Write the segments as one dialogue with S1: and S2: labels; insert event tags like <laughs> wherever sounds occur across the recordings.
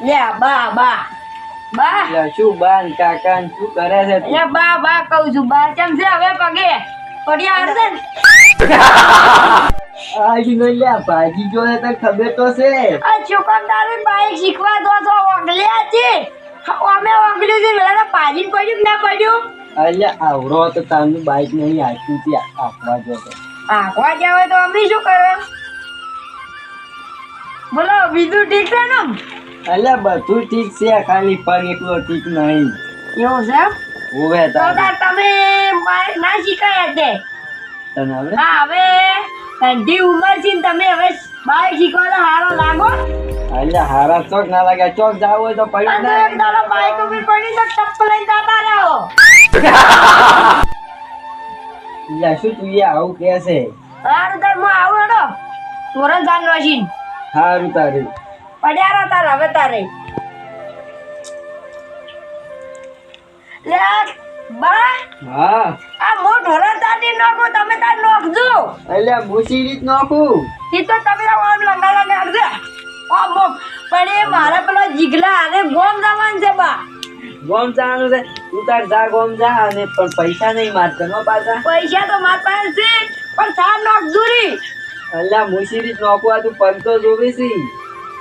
S1: લ્યા
S2: બા બા. બા.
S1: લ્યા, શું કાકા ને શું કરે છે તું?
S2: બા બા કહું છું બા ચમ છે હવે પગે? પડ્યા હારશે ને?
S1: આજ નો લ્યા ભાજી જોડે તો ખબર તો છે.
S2: આ ચુકમદાર બાઈક શીખવા દો તો ઓગલ્યા છે. અમે ઓગલ્યું છે વેલા પાજીને પડ્યું ના પડ્યું?
S1: અલ્યા આવડો તો તારું બાઈક નહીં આખી ત્યાં આખવા જો તો.
S2: આખવા તો અમે શું કરવા બોલો બીજું ઠીક છે ને?
S1: અલ્યા બધું ઠીક છે ખાલી પગ એકલો ઠીક નહીં.
S2: એવું છે તો
S1: તાર
S2: તમે મારે ના શીખાયા તે
S1: તને હવે?
S2: હા હવે ઠંડી ઉંમર છે તમે હવે બાઈક શીખવાનો હારો લાગો.
S1: અલ્યા હારા ચોક ના લાગે. ચોક જાવ હોય તો
S2: પડી ના દાડો બાઈક ઉપર પડી તો ટપ લઈ જતા રહો.
S1: અલ્યા શું તું એ આવું કે છે?
S2: હારું તાર હું આવું હેડો. તોરણ જાન મશીન
S1: સારું તારું.
S2: પડ્યા રહો તાર હવે તારે લે બા
S1: હા
S2: આ મો ઢોરણ તારી નાખો તમે તાર નાખજો.
S1: અલ્યા ભૂસી રીત નાખું.
S2: ઈ તો તમે આમ લંગા લંગા આમ આમ. પણ એ મારા પેલા જીગલા આને ગોમ જવાનું છે બા.
S1: ગોમ જવાનું છે? તું તાર જા ગોમ જા અને પણ પૈસા નહીં મારતો નો પાછા.
S2: પૈસા તો માર પાસે છે પણ સાર નાખજો રી
S1: અલ્યા મુસીરી નાખવા તું પગ તો જોવી છે.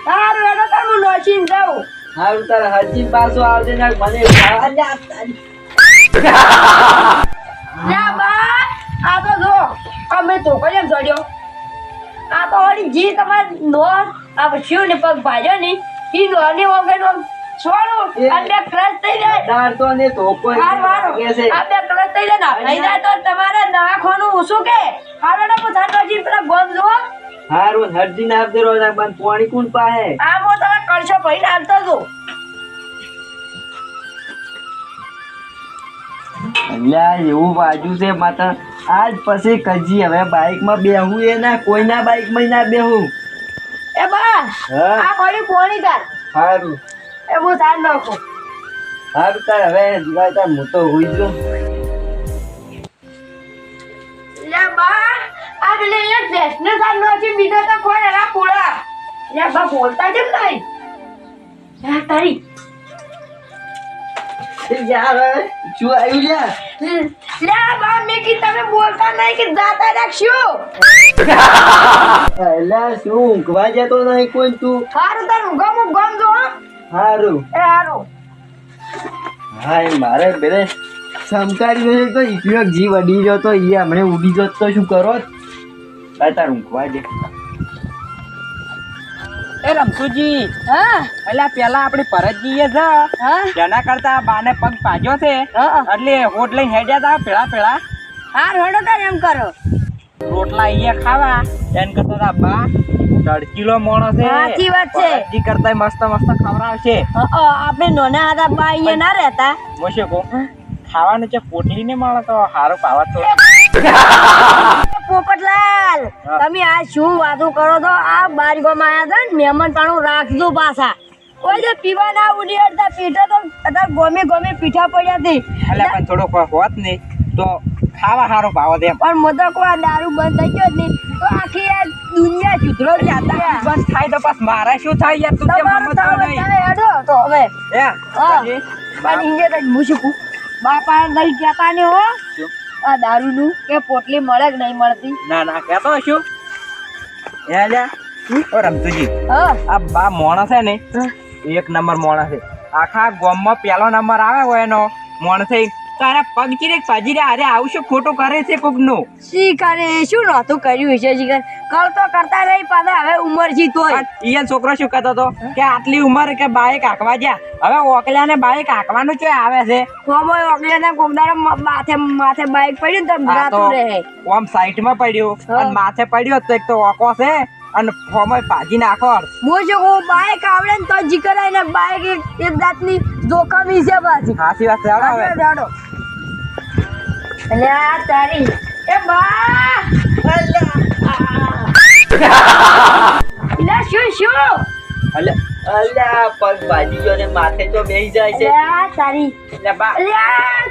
S2: સારું એનો તાર હું. જાઉં
S1: હારું તાર હજી પાછો આવજે ને મને
S2: ના બા આ તો જો અમે તો કેમ ચડ્યો આ તો ઓડી જી તમારે નો આ શિવ ને પગ ભાજો ને ઈ નોની વગર નો છોડો અને ક્રશ થઈ જાય.
S1: તાર તો ને તો કોઈ
S2: હાર
S1: મારો
S2: આ બે ક્રશ થઈ જાય ના થઈ જાય તો તમારે નાખવાનું શું કે? હાલો ને હું થાતો જી પેલા ગોમ જુઓ.
S1: હારું હરજી ના આપજે રોજ બંધ પાણી કોણ પાહે?
S2: આ મો તમે કરશો ભાઈ નાખતો છું
S1: અલ્યા એવું બાજુ છે માતા આજ પછી કજી હવે બાઈકમાં બેહું એ ના કોઈના બાઈકમાં ના બેહું.
S2: એ બા
S1: હા.
S2: આ કોની પોણી તાર.
S1: હારું.
S2: એ હું થાન નાખું.
S1: હારું તાર હવે જીવાય તાર હું તો હોઈ જો
S2: લે બા પેલે એક ભેંસને થાન છે બીજો તો કોઈ એના પોળા. લે બા બોલતા કેમ નહીં? લે તારી.
S1: યાર શું આવ્યું યાર
S2: લે બા મેં કી તમે બોલતા નહીં કે જાતા રાખશું.
S1: અલ્યા શું ઊંઘવા જતો નહીં કોઈ તું?
S2: હારું તાર ગમ ગમ જો હો.
S1: હારું.
S2: એ હારું.
S1: હા મારે બેરે સમકારી તો એક જીવ અડી જતો એ ઈ હમણે ઉડી જતો તો શું કરો? તાર ઊંઘવા જે
S3: એ રમસુજી
S2: હા.
S3: એટલે પેલા આપડે ભરતજીએ છે
S2: હા.
S3: તેના કરતા બાને પગ પાજો છે એટલે હોટ લઈને હેડ્યા તા પેલા પેલા.
S2: હા રોડો તાર એમ કરો.
S3: રોટલા અહીંયા ખાવા એમ કરતા તા બા તડકીલો મોણો છે.
S2: સાચી વાત છે.
S3: ભરતજી કરતા મસ્ત મસ્ત ખવડાવશે.
S2: આપણે નોના હતા બા અહીંયા ના રહેતા.
S3: મોશે કો ખાવાનું છે પોટલી ને માણો તો હારો પાવા તો.
S2: પોપટલાલ.
S3: હા.
S2: તમે આ શું વાતો કરો છો? આ બારીગોમાં આયા હતા ને મહેમાન પાણું રાખજો પાછા. કોઈ જે પીવા ના ઉડી અડતા પીઠા તો અત્યારે ગોમે ગોમે પીઠા પડ્યા હતી
S3: એટલે પણ થોડો હોત ને તો ખાવા સારો ભાવ એમ.
S2: પણ મો કોઈ દારૂ બંધ થઈ ગયો જ નહીં તો આખી આ દુનિયા સુધરો જાતા
S3: બસ થાય તો બસ મારે શું થાય યાર? તું કેમ
S2: તમારું તો
S3: નહીં.
S2: હેડો. તો હવે
S3: હે.
S2: હા. પણ ઇન્ડિયા તક હું બાપા લઈ જતા ને હો? આ દારૂનું કે પોટલી મળે કે નહીં મળતી?
S3: ના ના કહેતો શું હે લ્યા ઓ રમતુજી?
S2: હા.
S3: આ બા મોણસ છે ને એક નંબર મોણસ છે. આખા ગામમાં પહેલો નંબર આવે હોય એનો મોણસ છે તારા પગ ચીરે ભાજી રે અરે આવું શું કરે છે કોકનું
S2: શી કરે? શું નહોતું કર્યું છે જીગર? કલ તો કરતા રહી પાછા હવે ઉંમર જી તો
S3: ઈયન છોકરો શું કહેતો હતો? કે આટલી ઉંમર કે બાઈક હાંકવા જા હવે ઓકલાને બાઈક હાંકવાનું ચોય આવે છે?
S2: કોમો ઓકલાને કોમદારો માથે માથે બાઈક પડ્યું તો ગાતું રહે.
S3: આમ સાઈડમાં પડ્યું અને માથે પડ્યો તો એક તો ઓકો છે અને ફોમાં ભાજી નાખો
S2: હું જો હું બાઈક આવડે ને તો જીકરાય ને બાઈક એક દાંતની જોખમી છે પાછી
S3: હાસી વાત છે હવે.
S2: દાડો તારી. એ બા! ઇલા શું શું?
S1: અલ્યા અલ્યા પગ જો ને માથે તો બેહી જાય છે.
S2: આ તારી.
S3: એટલે બા.
S2: એટલે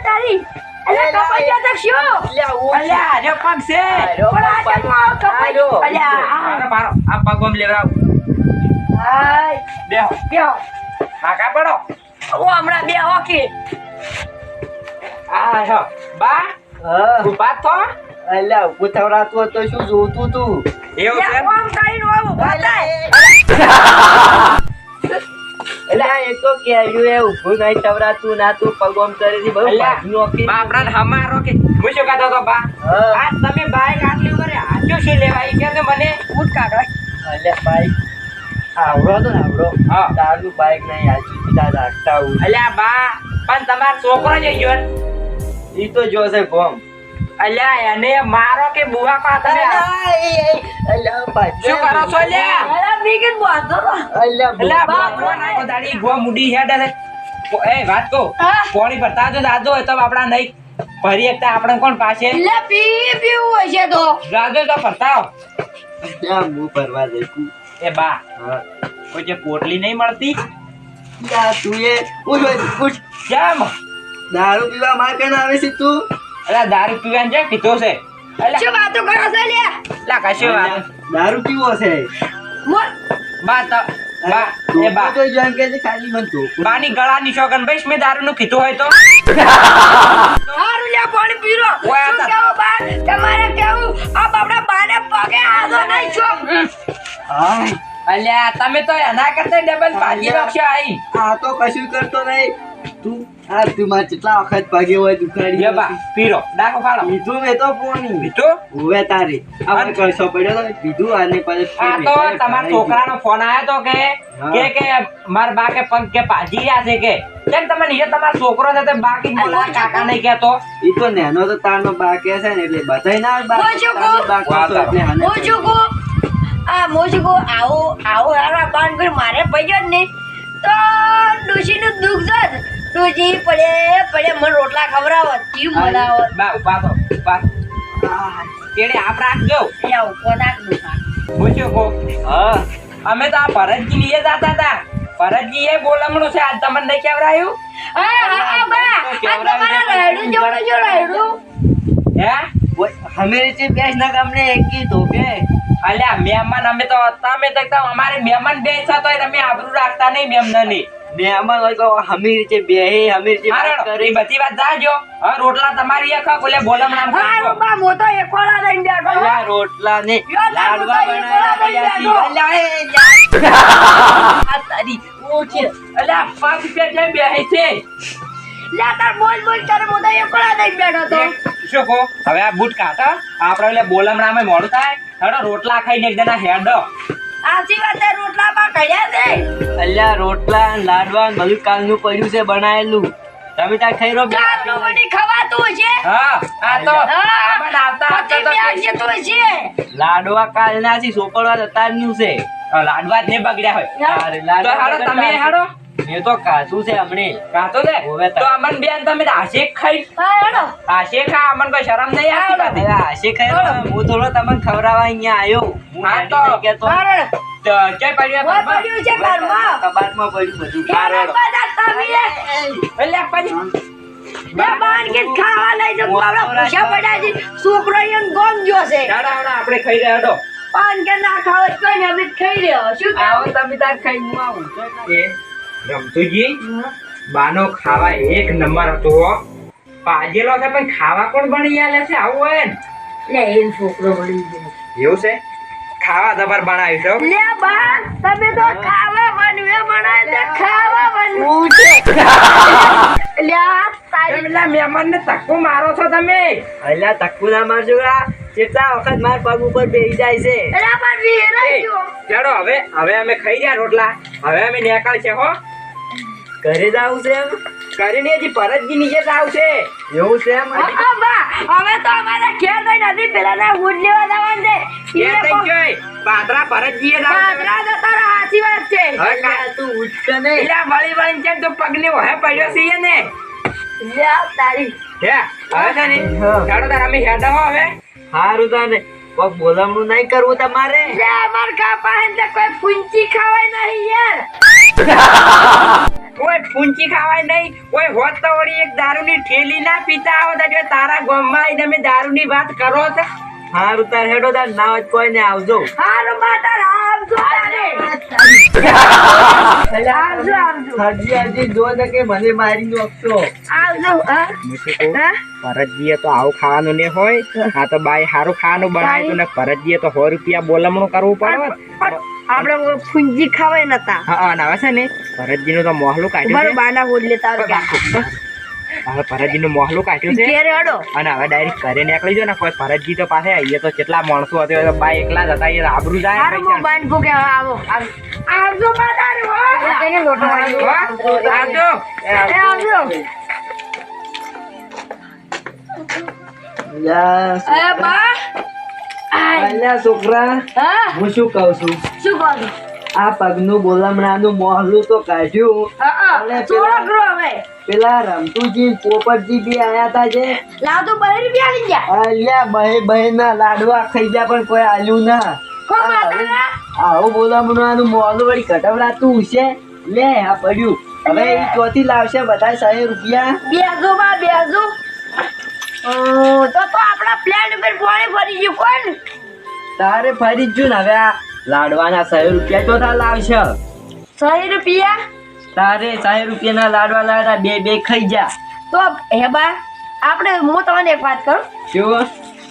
S2: તારી. એટલે કપાઈ ગયા તો શું?
S1: અલ્યા ઓ
S3: અલ્યા પગ છે.
S2: પણ આ જમો કપાઈ. અલ્યા આ.
S3: પગ
S2: હાય.
S3: બેહો.
S2: બેહો.
S3: હાકા પડો.
S2: ઓ હમણાં બે કે.
S3: આ હો બા. ઊભા થો
S1: અલ્યા ઉભું થવરાતું હતું તો શું જોતું તું?
S3: એવું છે?
S2: કરીને
S1: એ. <laughs> તો કેર્યું એ ઊભું નહીં થવરાતું ના તું પગોમ કરી બહુ
S3: આપણાને હમારો કે હું શું કહેતો બા. આ તમે બાઈક આટલી ઉપર હાચ્યું શું લેવાય ઈ કે તો મને
S2: ઊંટ કાઢો
S1: એટલે બાઈક. આવડો તો ને આવડો.
S3: હા.
S1: તારું બાઈક નહીં આજુ સીધા રાખતા હું
S3: અલ્યા બા પણ તમારો છોકરો જઈ ગયો.
S1: ઈ તો જોશે ગોમ
S3: અલ્યા એને મારો કે બુવા પા
S1: અલ્યા ભાઈ
S3: શું કરો છો અલ્યા?
S2: બાંધો
S1: અલ્યા
S3: અલ્યા બાપરો નાખો દાડી ગો મુડી હેડ હે. એ વાત કહો. પોણી ભરતા જો દાદો હોય તો આપણા નહીં ભરી એકતા આપણે કોણ પાસે?
S2: લે પી પીવું હશે તો.
S3: દાદો તો ભરતા હો.
S1: ક્યાં હું ફરવા જઈશું.
S3: એ બા કોઈ જે પોટલી નહીં મળતી?
S1: યા તું એ ઉજ ઉજ
S3: કેમ?
S1: દારૂ પીવા માર ના આવે છે તું?
S3: અલા દારૂ પીવાનું છે કીધું છે? અલ્યા
S2: શું વાતો કરો છો લે
S3: લા કશું વાત?
S1: દારૂ પીવો છે.
S2: મોર
S3: બા તો બા એ બા.
S1: તો જોઈન કે છે ખાલી મન તો.
S3: બાની ગળાની શોગન ભાઈ મેં દારૂ નું કીધું હોય તો.
S2: દારૂ લે પાણી પીરો
S3: ઓય
S2: શું
S3: આ
S2: કેવું બા? તમારે કેવું? આ બાપડા બાને પગે આદો નહીં છો.
S1: હા.
S3: અલ્યા તમે તો એના કરતા ડબલ ભાગી નાખશો આઈ
S1: આ તો કશું કરતો નહીં. તું આ તું કેટલા વખત પગે હોય દુખાડી
S3: લે બા પીરો ડાકો ફાડો
S1: પીધું મે તો પોણી
S3: પીધું?
S1: હોવે તારી. આ કરશો પડ્યો તો પીધું આને પાસે
S3: આ તો તમાર છોકરાનો ફોન આયો તો કે કે કે માર બા કે પગ કે પાજી રહ્યા છે કે. કેમ તમે નિયે તમાર છોકરો છે તે બા કે બોલા કાકા નહીં કહેતો.
S1: ઈ તો નેનો તો તારનો બા કે છે ને એટલે બધાય ના બા
S2: કહું?
S1: બા કહેતો એટલે આને
S2: હું આ કહું આવું આવું હારા બાન કોઈ મારે પડ્યો જ નહીં. તો ડોશીનું દુઃખ છે જ. ડોશી પડે પડે મને રોટલા ખવડાવો જીવ બનાવો
S3: બા ઊભા તો ઊભા. તેડે આપ રાખજો.
S2: યા ઉપર નાખ દુખા
S3: હું.
S1: હા.
S3: અમે તો આ ભરતજી લીએ જતા હતા. ભરતજી એ બોલમણું છે આજ તમને નહીં કેવરાયું?
S2: હા હા હા બા. આ તમારા રાયડું જોડો જો રાયડું.
S3: હે?
S1: ઓય, અમે જે બેસ ના ગામને એકી તો કે
S3: અલ્યા મહેમાન અમે તો તમે તો એકદમ અમારે મહેમાન બેસા તો તોય તમે આબરૂ રાખતા નહીં મેમનની
S1: મહેમાન હોય તો હમી રીતે બેહે હમી રીતે વાત કરે.
S3: બધી વાત જાજો હવે રોટલા તમારી એક બોલે બોલમણામ
S2: હા
S3: ખાજો.
S2: બા મોટો એકોળા લઈને બેઠો
S1: અલ્યા રોટલા ને લાડવા
S2: બોલા
S1: કયાથી. અલ્યા, <laughs>
S3: આ તારી ઓછી અલ્યા પાંચ રૂપિયા જઈ બેહે છે.
S2: લે તાર બોલ બોલ તારે મોટો એકોળા લઈને બેઠો તો
S3: શું કહો? હવે આ બૂટ કાઢો આપણે એટલે બોલમણામે મોડું થાય. હેડો રોટલા ખાઈને એક જણા હેડો.
S2: આછી વાત રોટલા બા છે?
S1: અલ્યા રોટલા લાડવા ને બધું કાલનું પડ્યું છે બનાયેલું. તમે ત્યાં ખાઈ રહો બે.
S2: ગામનું ખવાતું હશે?
S3: હા આ તો.
S2: હા,
S3: આવતા આવતા તો
S2: બે તો હશે.
S1: લાડવા કાલના છે સોપડવા અત્યારનું છે.
S3: લાડવા જ ને બગડ્યા હોય.
S1: અરે લાડવા
S3: હાડો તમે હાડો
S1: એ તો કાચું છે હમણે
S3: કાતો દે તો અમન બેન તમે આશે ખાઈ.
S2: હા હેડો.
S3: આશે ખા અમન કોઈ શરમ નહીં આવતી.
S1: આશે ખાઈ હું થોડો તમને ખવરાવા અહીંયા આવ્યો. હા
S3: તો.
S2: કે.
S3: તો. ક્યાં પડ્યું?
S2: પડ્યું છે ઘરમાં.
S1: કબાટમાં પડ્યું બધું.
S2: તમે
S3: એટલે પછી.
S2: બે બાર કે ખાવા લઈ જો બાબડા પૂછા પડ્યા છે. છોકરો ગમ ગયો છે.
S3: હાડો, હાડો, આપણે ખાઈ રહ્યા હાડો.
S2: પાન કે ના ખાવ તો ખાઈ રહ્યો. શું ખાવ
S3: તમે તાર ખાઈ હું આવું. એ. રમતુજી બાનો ખાવા એક નંબર હતો પાજેલો છે પણ ખાવા કોણ બની આલે છે? આવું હોય ને?
S2: લે એમ છોકરો મળી ગયો.
S3: એવું છે? ખાવા દબર બનાવી છો
S2: લે બા તમે તો ખાવા બનવે બનાય દે ખાવા બનવું લે આ તારી
S3: પેલા મહેમાનને ધક્કો મારો છો તમે?
S1: અલ્યા તક્કુ ના મારજો આ. કેટલા વખત માર પગ ઉપર બેહી જાય છે?
S2: એલા પણ વીરાઈ ગયો.
S3: ચાલો હવે હવે અમે ખાઈ ગયા રોટલા. હવે અમે નીકળ છે હો.
S1: ઘરે જાવ છે એમ?
S3: કરીને હજી ભરતજી નીચે જ આવશે.
S1: એવું છે એમ?
S2: હા, હા, બા હવે તો અમારા ઘેર થઈ નથી પેલા ના ઉડ લેવા જવાનું છે.
S3: એ થઈ ગયો પાદરા ભરતજીએ જ
S2: પાદરા તો તારા સાચી વાત છે.
S1: તું ઉઠશે ને
S3: એલા વળી વળી છે તો પગને વહે પડ્યો છે ને
S2: લે તારી.
S3: હે હવે છે ચાલો તાર અમે હેડા હો હવે.
S1: હારું તાને કોક બોલામણું નહીં કરવું તમારે?
S2: લે માર કાપા હે ને કોઈ પૂંચી ખાવાય નહીં યાર.
S3: કોઈ ફૂંચી ખાવાય નહીં ઓય હોત તો વળી એક દારૂની ઠેલી ના પીતા આવો તો તારા ગામમાં આઈને તમે દારૂની વાત કરો છો.
S1: હારું તાર હેડો તાર ના હોય કોઈ ને આવજો.
S2: હારું માતા આવજો તારે. આવજો આવજો.
S1: હજી હજી જો ને કે મને મારી નાખશો.
S2: આવજો હા.
S3: ભરતજીએ તો આવું ખાવાનું ને હોય. આ તો બાઈ સારું ખાવાનું બનાવ્યું તું ને ભરતજીએ તો સો રૂપિયા બોલમણું કરવું પડે.
S2: આપણે ફુંજી ખાવાય નતા.
S3: હા હવે છે ને. ભરતજી નું તો મોહલું કાઢ્યું
S2: મારો બાના હોડ લેતા.
S3: હવે ભરતજી નું મોહલું કાઢ્યું છે.
S2: ઘેરે હડો.
S3: અને હવે ડાયરેક્ટ ઘરે નીકળી જો ને કોઈ ભરતજી તો પાસે અહીંયા તો કેટલા માણસો હતા તો બા એકલા જ હતા એ આબરૂ જાય
S2: હું બાન ફૂકે હવે આવો આવજો બાદાર હો. તેને લોટો.
S3: આવજો.
S2: એ આવજો.
S1: યસ.
S2: એ બા.
S1: અલ્યા છોકરા
S2: હા?
S1: શું કહું છું?
S2: શું કરું
S1: આ પગનું બોલમણાનું મોહલું તો કાઢ્યું. અને પેલા- રમતુજી પોપટજી બી આયા તા જે.
S2: લાવ તો બહાર રૂપિયા લઈ જા.
S1: અલ્યા બહે બહે ના લાડવા ખાઈ ગયા પણ કોઈ આલ્યું ના. આવું બોલમણાનું મોહલું વળી કટવડાતું છે લે આ પડ્યું. હવે એ ચોથી લાવશે બધા સાહેબ રૂપિયા.
S2: બેસો બા બેસો તો તો આપણા પ્લેન ઉપર પાણી ફરી ગયું. કોણ?
S1: તારે ફરી જ ને હવે આ લાડવાના સો રૂપિયા ચોથા લાવશે.
S2: સો રૂપિયા?
S1: તારે સો રૂપિયાના લાડવા લાડવા બે બે ખાઈ જા
S2: તો હે બા આપણે હું તમને એક વાત કરું?
S1: શું?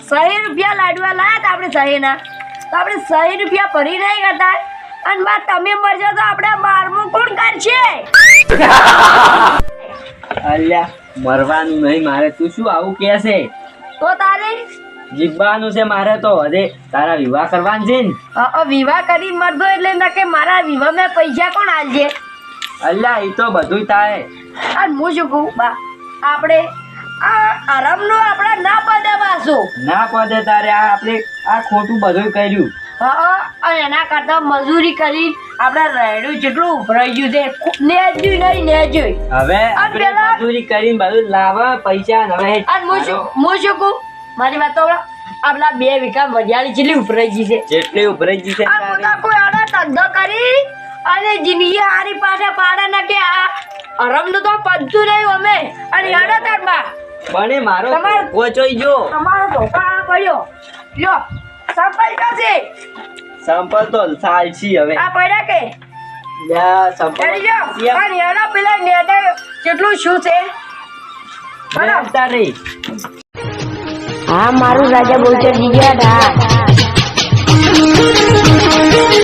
S2: સો રૂપિયા લાડવા લાયા તા આપણે સહીના તો આપણે સો રૂપિયા ભરી નહીં કરતા. અને બા તમે મરજો તો આપણે બારમું કોણ કરશે?
S1: અલ્યા મરવાનું નહીં મારે તું શું આવું કે છે?
S2: તો તારે
S1: જીવવાનું છે મારે તો. હજે તારા વિવાહ કરવાનું છે ને?
S2: વિવાહ કરી મરદો એટલે ના કે મારા વિવાહ મેં પૈસા કોણ આલજે?
S1: અલ્લા એ તો બધું થાય.
S2: આ હું શું કહું? બા આપણે આ આરામનો આપણે ના પદે વાસો
S1: ના પદે તારે. આ આપણે આ ખોટું બધું કર્યું.
S2: હા અને એના કરતા મજૂરી કરી આપણે રહેડું જેટલું ઉભરાઈ ગયું છે નેજ્યું નહીં નેજ્યું.
S1: હવે મજૂરી કરીને બધું લાવવા પૈસા હવે
S2: હું શું હું શું કહું? મારી વાત તો આપણા બે વીઘા વરિયાળી જેટલી ઉભરાઈ ગઈ છે.
S1: જેટલી ઉભરાઈ ગઈ છે
S2: આ બધા કોઈ આડા ધંધો કરી અને જિંદગી હારી પાસે પાડા ના કે આ અરમનું તો પંચું નહીં અમે. અને આડા તારમાં
S1: બને મારો
S2: તમારે-
S1: કોચોઈ જો
S2: તમારો ધોકા આ પડ્યો. લ્યો સંપલ છે.
S1: સંપલ તો સાલસી હવે.
S2: આ પડ્યા કે?
S1: લ્યા, સંપલ સિયા-
S2: અને એના પેલા નેને કેટલું શું છે?
S1: બરાબર તારે
S2: હા મારું રાજા બહુચર હતા